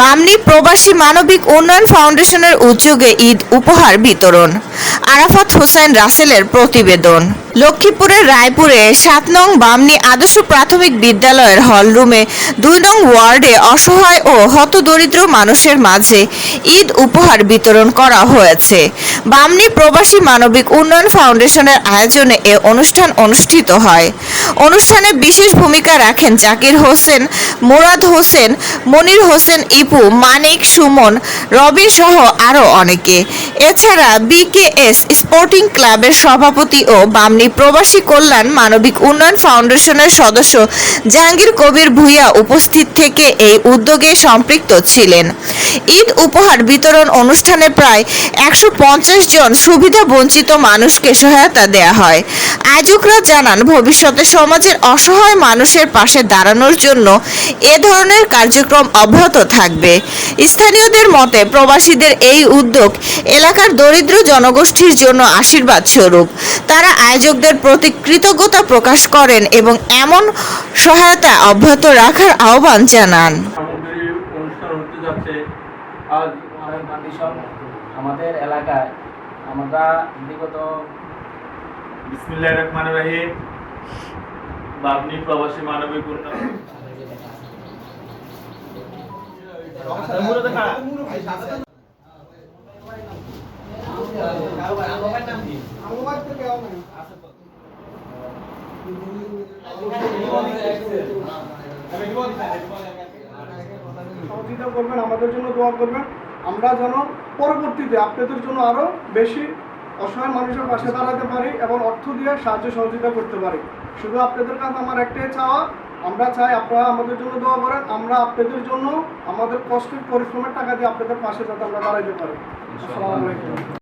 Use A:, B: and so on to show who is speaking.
A: বামনী প্রবাসী মানবিক উন্নয়ন ফাউন্ডেশনের উদ্যোগে ঈদ উপহার বিতরণ। আরাফাত হোসেন রাসেলের প্রতিবেদন। লক্ষ্মীপুরের রায়পুরে সাত নং বামনি আদর্শ প্রাথমিক বিদ্যালয়ের হলরুমে দুই নং ওয়ার্ডে অসহায় ও হতদরিদ্র মানুষের মাঝে ঈদ উপহার বিতরণ করা হয়েছে। বামনি প্রবাসী মানবিক উন্নয়ন ফাউন্ডেশনের আয়োজনে এ অনুষ্ঠান অনুষ্ঠিত হয়। অনুষ্ঠানে বিশেষ ভূমিকা রাখেন জাকির হোসেন, মুরাদ হোসেন, মনির হোসেন, ইপু, মানিক, সুমন, রবিন সহ আরও অনেকে। এছাড়া বিকেএস স্পোর্টিং ক্লাবের সভাপতি ও বামনি প্রবাসী কল্যাণ মানবিক উন্নয়ন ফাউন্ডেশনের সদস্য জাহাঙ্গীর কবির ভূঁইয়া উপস্থিত থেকে এই উদ্যোগে সম্পৃক্ত ছিলেন। ঈদ উপহার বিতরণ অনুষ্ঠানে প্রায় একশো পঞ্চাশ জন সুবিধা বঞ্চিত মানুষকে সহায়তা দেয়া হয়। আয়োজকরা জানান, ভবিষ্যতে সমাজের অসহায় মানুষের পাশে দাঁড়ানোর জন্য এ ধরনের কার্যক্রম অব্যাহত থাকবে। স্থানীয়দের মতে, প্রবাসীদের এই উদ্যোগ এলাকার দরিদ্র জনগোষ্ঠীর জন্য আশীর্বাদ স্বরূপ। তারা আয়োজকদের প্রতি কৃতজ্ঞতা প্রকাশ করেন এবং এমন সহায়তা অব্যাহত রাখার আহ্বান জানান।
B: আমাদের এলাকায় আমরা বিগত
C: বিসমিল্লাহ রহমান রহিম। বাবনি প্রবাসী মানবিক উন্নয়ন।
D: করবেন, আমাদের জন্য দোয়া করবেন। আমরা যেন পরবর্তীতে আপনাদের জন্য আরও বেশি অসহায় মানুষের পাশে দাঁড়াতে পারি এবং অর্থ দিয়ে সাহায্য সহযোগিতা করতে পারি। শুধু আপনাদের কাছে আমার একটাই চাওয়া, আমরা চাই আপনারা আমাদের জন্য দোয়া করেন, আমরা আপনাদের জন্য আমাদের কষ্টের পরিশ্রমের টাকা দিয়ে আপনাদের পাশে যাতে আমরা দাঁড়াইতে পারি। আসসালামু আলাইকুম।